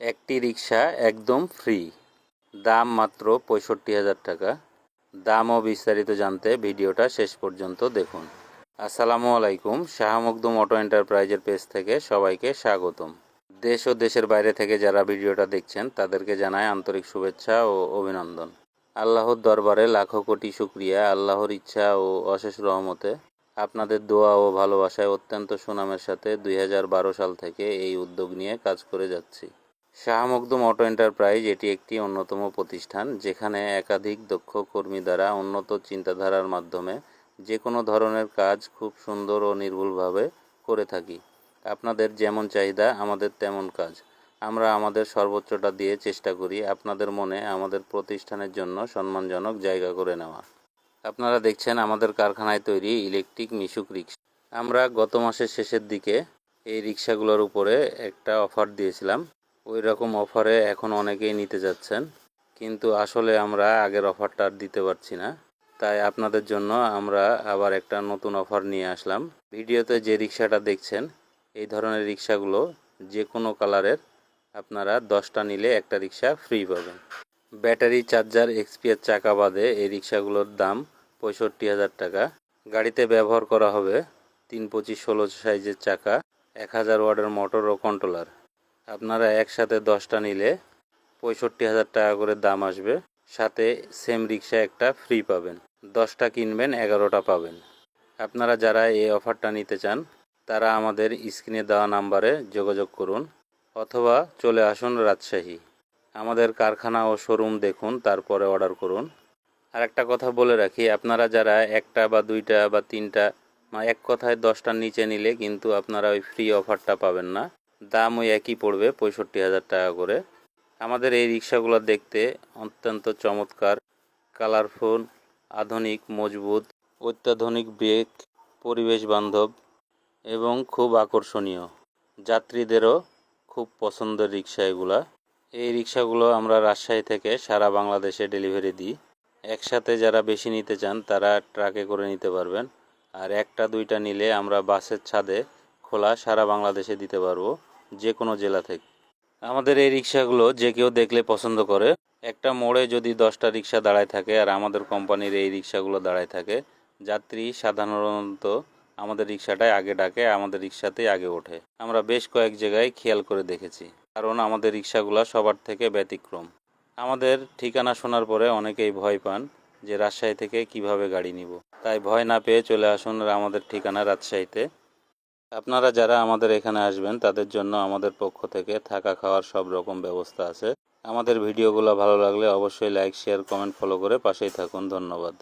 একটি রিক্সা একদম ফ্রি দাম মাত্র পঁয়ষট্টি হাজার টাকা। দাম ও বিস্তারিত জানতে ভিডিওটা শেষ পর্যন্ত দেখুন। আসসালামু আলাইকুম, শাহ মখদুম অটো এন্টারপ্রাইজের পেজ থেকে সবাইকে স্বাগতম। দেশ ও দেশের বাইরে থেকে যারা ভিডিওটা দেখছেন, তাদেরকে জানায় আন্তরিক শুভেচ্ছা ও অভিনন্দন। আল্লাহর দরবারে লাখো কোটি শুক্রিয়া, আল্লাহর ইচ্ছা ও অশেষ রহমতে। আপনাদের দোয়া ও ভালোবাসায় অত্যন্ত সুনামের সাথে দুই হাজার বারো সাল থেকে এই উদ্যোগ নিয়ে কাজ করে যাচ্ছি। শাহ অটো এন্টারপ্রাইজ এটি একটি অন্যতম প্রতিষ্ঠান যেখানে একাধিক দক্ষ কর্মী দ্বারা উন্নত চিন্তাধারার মাধ্যমে যে কোনো ধরনের কাজ খুব সুন্দর ও নির্ভুলভাবে করে থাকি। আপনাদের যেমন চাহিদা, আমাদের তেমন কাজ। আমরা আমাদের সর্বোচ্চটা দিয়ে চেষ্টা করি আপনাদের মনে আমাদের প্রতিষ্ঠানের জন্য সম্মানজনক জায়গা করে নেওয়া। আপনারা দেখছেন আমাদের কারখানায় তৈরি ইলেকট্রিক মিশুক রিক্সা। আমরা গত মাসের শেষের দিকে এই রিক্সাগুলোর উপরে একটা অফার দিয়েছিলাম। ওই রকম অফারে এখন অনেকেই নিতে যাচ্ছেন। কিন্তু আসলে আমরা আগের অফারটা দিতে পারছি না। তাই আপনাদের জন্য আমরা আবার একটা নতুন অফার নিয়ে আসলাম। ভিডিওতে যে রিক্সাটা দেখছেন, এই ধরনের রিক্সাগুলো যে কোনো কালারের আপনারা দশটা নিলে একটা রিক্সা ফ্রি পাবেন। ব্যাটারি চার্জার এক্সপিয়ার চাকা বাদে এই রিক্সাগুলোর দাম পঁয়ষট্টি হাজার টাকা। গাড়িতে ব্যবহার করা হবে তিন পঁচিশ ষোলো সাইজের চাকা, এক হাজার ওয়ার্ডের মোটর ও কন্ট্রোলার আপনারা একসাথে দশটা নিলে পঁয়ষট্টি হাজার টাকা করে দাম আসবে। সাথে সেম রিক্সা একটা ফ্রি পাবেন। দশটা কিনবেন, এগারোটা পাবেন। আপনারা যারা এই অফারটা নিতে চান, তারা আমাদের স্ক্রিনে দেওয়া নাম্বারে যোগাযোগ করুন অথবা চলে আসুন রাজশাহী। আমাদের কারখানা ও শোরুম দেখুন, তারপরে অর্ডার করুন। আর একটা কথা বলে রাখি, আপনারা যারা একটা বা দুইটা বা তিনটা এক কথায় দশটার নিচে নিলে কিন্তু আপনারা ওই ফ্রি অফারটা পাবেন না। দাম ওই একই পড়বে, পঁয়ষট্টি হাজার টাকা করে। আমাদের এই রিক্সাগুলো দেখতে অত্যন্ত চমৎকার, কালারফুল, আধুনিক, মজবুত, অত্যাধুনিক ব্রেক, পরিবেশ বান্ধব এবং খুব আকর্ষণীয়। যাত্রীদেরও খুব পছন্দের রিক্সা এগুলা। এই রিক্সাগুলো আমরা রাজশাহী থেকে সারা বাংলাদেশে ডেলিভারি দিই। একসাথে যারা বেশি নিতে চান, তারা ট্রাকে করে নিতে পারবেন। আর একটা, দুইটা নিলে আমরা বাসের ছাদে খোলা সারা বাংলাদেশে দিতে পারব। যে কোনো জেলা থেকে। আমাদের এই রিক্সাগুলো যে কেউ দেখলে পছন্দ করে। একটা মোড়ে যদি দশটা রিক্সা দাঁড়ায় থাকে আর আমাদের কোম্পানির এই রিক্সাগুলো দাঁড়ায় থাকে, যাত্রী সাধারণত আমাদের রিক্সাটাই আগে ডাকে, আমাদের রিক্সাতেই আগে ওঠে। আমরা বেশ কয়েক জায়গায় খেয়াল করে দেখেছি, কারণ আমাদের রিক্সাগুলো সবার থেকে ব্যতিক্রম। আমাদের ঠিকানা শোনার পরে অনেকেই ভয় পান যে রাজশাহী থেকে কীভাবে গাড়ি নিব। তাই ভয় না পেয়ে চলে আসুন আমাদের ঠিকানা রাজশাহীতে। আপনারা যারা আমাদের এখানে আসবেন, তাদের জন্য আমাদের পক্ষ থেকে থাকা খাওয়ার সব রকম ব্যবস্থা আছে। আমাদের ভিডিওগুলো ভালো লাগলে অবশ্যই লাইক শেয়ার কমেন্ট ফলো করে পাশেই থাকুন। ধন্যবাদ।